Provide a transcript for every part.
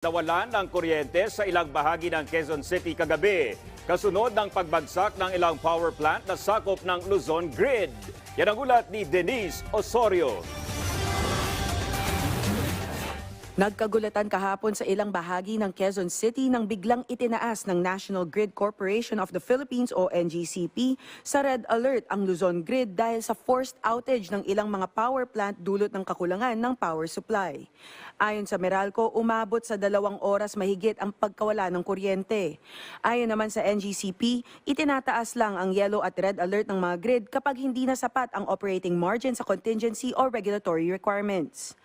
Nawalan ng kuryente sa ilang bahagi ng Quezon City kagabi. Kasunod ng pagbagsak ng ilang power plant na sakop ng Luzon Grid. Yan ang ulat ni Denise Osorio. Nagkagulatan kahapon sa ilang bahagi ng Quezon City nang biglang itinaas ng National Grid Corporation of the Philippines o NGCP sa red alert ang Luzon Grid dahil sa forced outage ng ilang mga power plant dulot ng kakulangan ng power supply. Ayon sa Meralco, umabot sa dalawang oras mahigit ang pagkawala ng kuryente. Ayon naman sa NGCP, itinataas lang ang yellow at red alert ng mga grid kapag hindi na sapat ang operating margin sa contingency or regulatory requirements.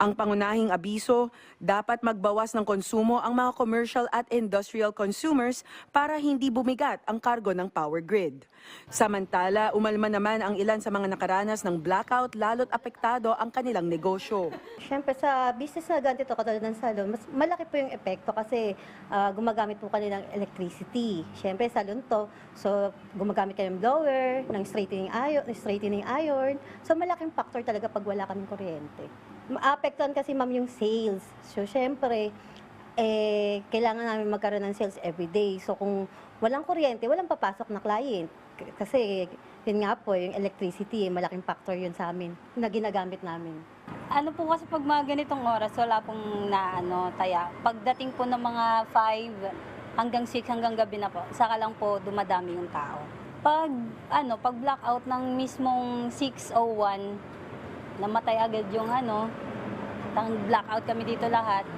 Ang pangunahing abiso, dapat magbawas ng konsumo ang mga commercial at industrial consumers para hindi bumigat ang kargo ng power grid. Samantala, umalma naman ang ilan sa mga nakaranas ng blackout lalo't apektado ang kanilang negosyo. Siyempre sa business na ganito katulad ng salon, mas malaki po yung epekto kasi ah, gumagamit po kami ng electricity. Siyempre salon to, so gumagamit kayo ng blower, ng straightening iron, ng straightening iron. So malaking factor talaga pag wala kaming kuryente. Maapektuhan kasi ma'am yung sales. So siyempre, eh, kailangan namin magkaroon ng sales every day. So kung walang kuryente, walang papasok na client. Kasi yun nga po, yung electricity, malaking factor yun sa amin na ginagamit namin. Ano po kasi pag mga ganitong oras, wala pong na ano, taya. Pagdating po ng mga 5 hanggang 6 hanggang gabi na po, saka lang po dumadami yung tao. Pag ano, pag blackout ng mismong 601, namatay agad yung ano, tang blackout kami dito lahat.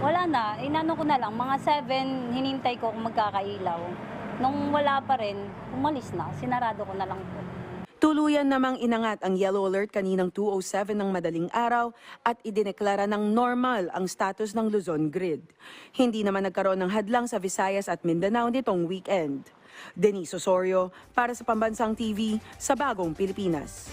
Wala na, inano ko na lang, mga 7, hinintay ko kung magkakailaw. Nung wala pa rin, umalis na, sinarado ko na lang po. Tuluyan namang inangat ang yellow alert kaninang 2.07 ng madaling araw at idineklara ng normal ang status ng Luzon Grid. Hindi naman nagkaroon ng hadlang sa Visayas at Mindanao nitong weekend. Denise Osorio para sa Pambansang TV sa Bagong Pilipinas.